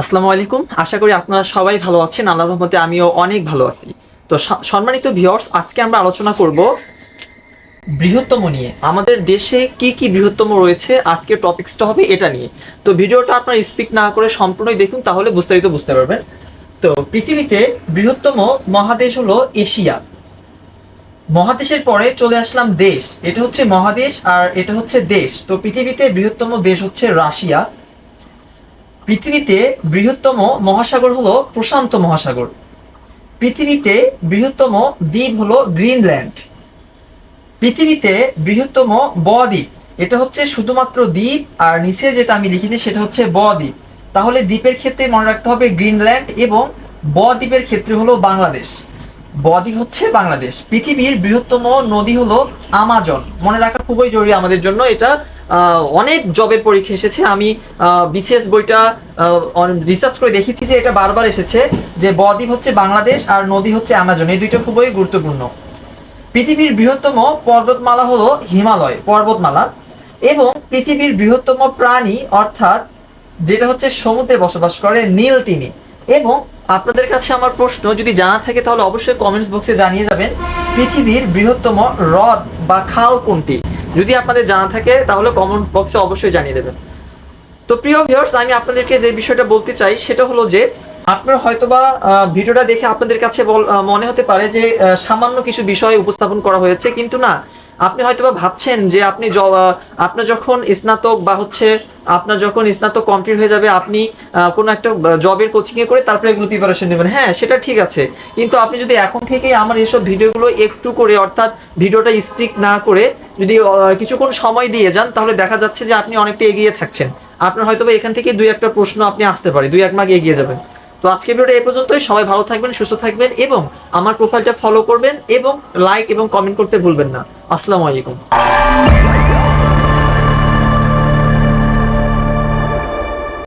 আসসালামু আলাইকুম। আশা করি আপনারা সবাই ভালো আছেন। আল্লাহ রহমতে আমিও অনেক ভালো আছি। তো সম্মানিত ভিউয়ার্স আজকে আমরা আলোচনা করব বৃহত্তম নিয়ে। আমাদের দেশে কি কি বৃহত্তম রয়েছে? আজকে টপিক্সটা হবে এটা নিয়ে। তো ভিডিওটা আপনারা স্পিক না করে সম্পূর্ণই দেখুন, তাহলে বিস্তারিত বুঝতে পারবেন। তো পৃথিবীতে বৃহত্তম মহাদেশ হলো এশিয়া। মহাদেশের পরে চলে আসলাম দেশ। এটা হচ্ছে মহাদেশ আর এটা হচ্ছে দেশ। তো পৃথিবীতে বৃহত্তম দেশ হচ্ছে রাশিয়া। পৃথিবীতে বৃহত্তম মহাসাগর হলো প্রশান্ত মহাসাগর। পৃথিবীতে বৃহত্তম দ্বীপ হলো গ্রিনল্যান্ড। পৃথিবীতে বৃহত্তম বদ্বীপ, এটা হচ্ছে শুধুমাত্র দ্বীপ, আর নিচে যেটা আমি লিখেছি সেটা হচ্ছে বদ্বীপ। তাহলে দ্বীপের ক্ষেত্রে মনে রাখতে হবে গ্রিনল্যান্ড এবং বদ্বীপের ক্ষেত্রে হলো বাংলাদেশ। বদ্বীপ হচ্ছে বাংলাদেশ। পৃথিবীর বৃহত্তম নদী হলো আমাজন। মনে রাখা খুবই জরুরি আমাদের জন্য। এটা অনেক জবের পরীক্ষা এসেছে। আমি বিসিএস বইটা রিসার্চ করে দেখেছি যে এটা বারবার এসেছে যে বদ্বীপ হচ্ছে বাংলাদেশ আর নদী হচ্ছে আমাজন। এই দুইটা খুবই গুরুত্বপূর্ণ। পৃথিবীর বৃহত্তম পর্বতমালা হলো হিমালয় পর্বতমালা এবং পৃথিবীর বৃহত্তম প্রাণী অর্থাৎ যেটা হচ্ছে সমুদ্রে বসবাস করে নীল তিমি এবং আপনাদের কাছে আমার প্রশ্ন, যদি জানা থাকে তাহলে অবশ্যই কমেন্টস বক্সে জানিয়ে যাবেন। পৃথিবীর বৃহত্তম হ্রদ বা খাল কোনটি? যদি আপনাদের জানা থাকে তাহলে কমেন্ট বক্সে অবশ্যই জানিয়ে দেবেন। তো প্রিয় ভিউয়ার্স আমি আপনাদেরকে যে বিষয়টা বলতে চাই, সেটা হলো যে, আপনারা হয়তোবা ভিডিওটা দেখে আপনাদের কাছে মনে হতে পারে যে সামান্য কিছু বিষয় উপস্থাপন করা হয়েছে, কিন্তু না আপনি হয়তোবা ভাবছেন যে আপনি আপনার যখন স্নাতক বা হচ্ছে আপনার যখন স্নাতক কমপ্লিট হয়ে যাবে, আপনি কোনো একটা জবের কোচিংয়ে করে তারপরে এগুলো প্রিপারেশন নেবেন। হ্যাঁ সেটা ঠিক আছে। কিন্তু আপনি যদি এখন থেকেই আমার এসব ভিডিওগুলো একটু করে, অর্থাৎ ভিডিওটা স্পিক না করে যদি কিছুক্ষণ সময় দিয়ে যান, তাহলে দেখা যাচ্ছে যে আপনি অনেকটা এগিয়ে থাকছেন। আপনার হয়তো এখান থেকে দুই একটা প্রশ্ন আপনি আসতে পারে, দুই এক মাগ এগিয়ে যাবেন। তো আজকের ভিডিওটা এ পর্যন্তই। সবাই ভালো থাকবেন, সুস্থ থাকবেন এবং আমার প্রোফাইলটা ফলো করবেন এবং লাইক এবং কমেন্ট করতে ভুলবেন না। আসসালামু আলাইকুম।